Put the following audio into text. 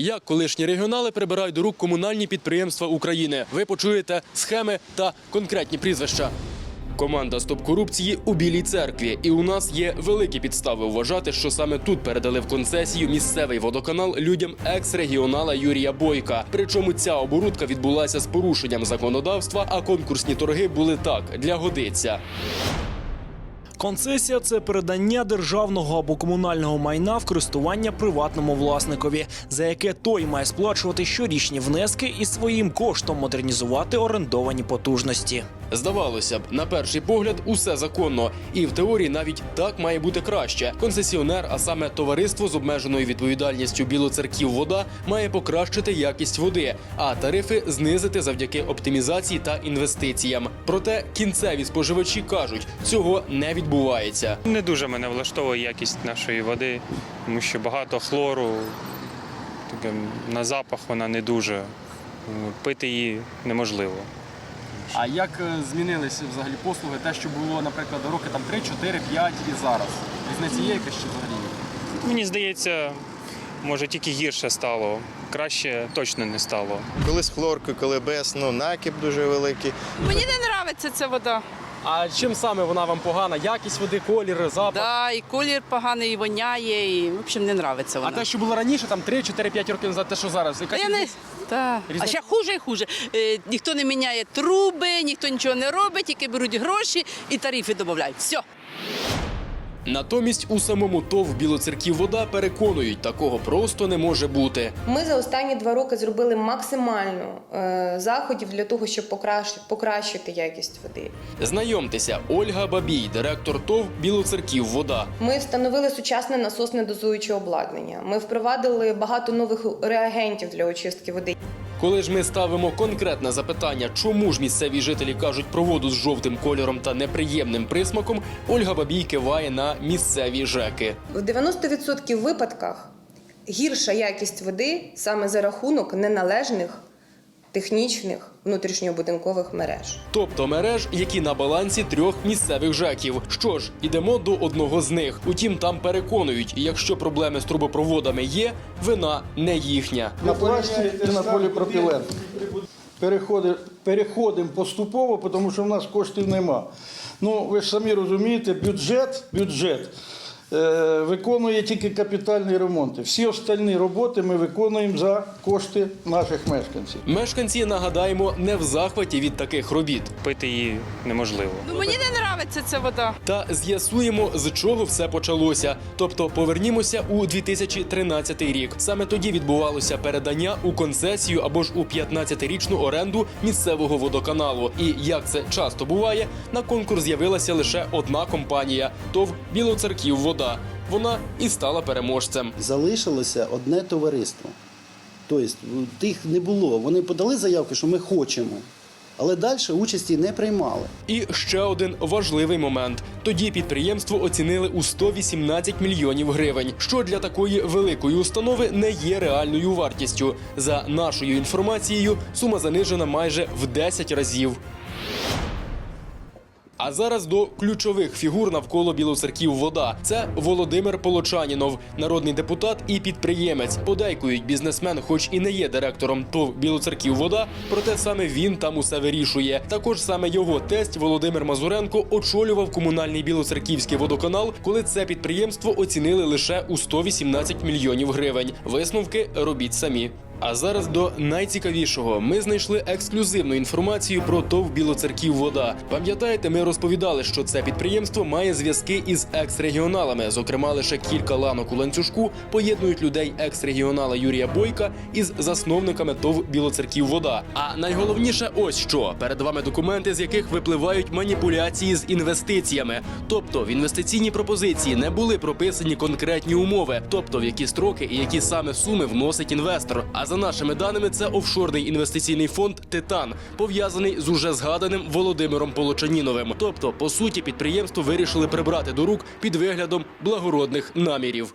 Як колишні регіонали прибирають до рук комунальні підприємства України. Ви почуєте схеми та конкретні прізвища. Команда Стоп корупції у Білій церкві, і у нас є великі підстави вважати, що саме тут передали в концесію місцевий водоканал людям екс-регіонала Юрія Бойка. Причому ця оборудка відбулася з порушенням законодавства, а конкурсні торги були так для годиться. Концесія це передання державного або комунального майна в користування приватному власникові, за яке той має сплачувати щорічні внески і своїм коштом модернізувати орендовані потужності. Здавалося б, на перший погляд, усе законно, і в теорії навіть так має бути краще. Концесіонер, а саме товариство з обмеженою відповідальністю Білоцерків вода, має покращити якість води, а тарифи знизити завдяки оптимізації та інвестиціям. Проте кінцеві споживачі кажуть, цього не відбувається. Не дуже мене влаштовує якість нашої води, тому що багато хлору, таке, на запах вона не дуже. Пити її неможливо. А як е, змінилися взагалі послуги? Те, що було, наприклад, роки там 3, 4, 5 і зараз. Різниця є якась чи взагалі? Мені здається, може тільки гірше стало, краще точно не стало. Коли з хлоркою, коли без, ну накип дуже великий. Мені не подобається ця вода. А чим саме вона вам погана? Якість води, колір, запах? Да, і колір поганий, і воняє, і в общем не подобається А те, що було раніше, там 3, 4, 5 років назад, те, що зараз, Та я не... Та. Різниця? А ще хуже і хуже. Е, ніхто не міняє труби, ніхто нічого не робить, тільки беруть гроші і тарифи додають. Все. Натомість у самому ТОВ Білоцерків вода переконують, такого просто не може бути. Ми за останні два роки зробили максимально е, заходів для того, щоб покращити, покращити якість води. Знайомтеся, Ольга Бабій, директор ТОВ Білоцерків вода. Ми встановили сучасне насосне дозуюче обладнання. Ми впровадили багато нових реагентів для очистки води. Коли ж ми ставимо конкретне запитання, чому ж місцеві жителі кажуть про воду з жовтим кольором та неприємним присмаком, Ольга Бабій киває на місцеві ЖЕКи. В 90% випадках гірша якість води саме за рахунок неналежних технічних внутрішньобудинкових мереж. Тобто мереж, які на балансі трьох місцевих ЖЕКів. Що ж, ідемо до одного з них. Утім, там переконують, якщо проблеми з трубопроводами є, вина не їхня. на пластик і на поліпропілен. Переходи- Переходимо поступово, тому що в нас коштів нема. Ну, ви ж самі розумієте, бюджет, бюджет виконує тільки капітальні ремонти. Всі остальні роботи ми виконуємо за кошти наших мешканців. Мешканці нагадаємо не в захваті від таких робіт. Пити її неможливо. Ну мені не подобається ця вода. Та з'ясуємо, з чого все почалося. Тобто повернімося у 2013 рік. Саме тоді відбувалося передання у концесію або ж у 15-річну оренду місцевого водоканалу. І як це часто буває, на конкурс з'явилася лише одна компанія ТОВ Білоцерків Вода. Вона і стала переможцем. залишилося одне товариство. Тобто тих не було. Вони подали заявки, що ми хочемо, але далі участі не приймали. І ще один важливий момент. Тоді підприємство оцінили у 118 мільйонів гривень, що для такої великої установи не є реальною вартістю. За нашою інформацією, сума занижена майже в 10 разів. А зараз до ключових фігур навколо Білоцерків вода. Це Володимир Полочанінов, народний депутат і підприємець. Подейкують бізнесмен, хоч і не є директором ТОВ Білоцерків вода, проте саме він там усе вирішує. Також саме його тесть Володимир Мазуренко очолював комунальний білоцерківський водоканал, коли це підприємство оцінили лише у 118 мільйонів гривень. Висновки робіть самі. А зараз до найцікавішого. Ми знайшли ексклюзивну інформацію про ТОВ Білоцерків Вода. Пам'ятаєте, ми розповідали, що це підприємство має зв'язки із екс-регіоналами. Зокрема, лише кілька ланок у ланцюжку поєднують людей екс-регіонала Юрія Бойка із засновниками ТОВ Білоцерків Вода. А найголовніше, ось що перед вами документи, з яких випливають маніпуляції з інвестиціями. Тобто в інвестиційній пропозиції не були прописані конкретні умови, тобто в які строки і які саме суми вносить інвестор. А за нашими даними, це офшорний інвестиційний фонд Титан, пов'язаний з уже згаданим Володимиром Полочаніновим. Тобто, по суті, підприємство вирішили прибрати до рук під виглядом благородних намірів.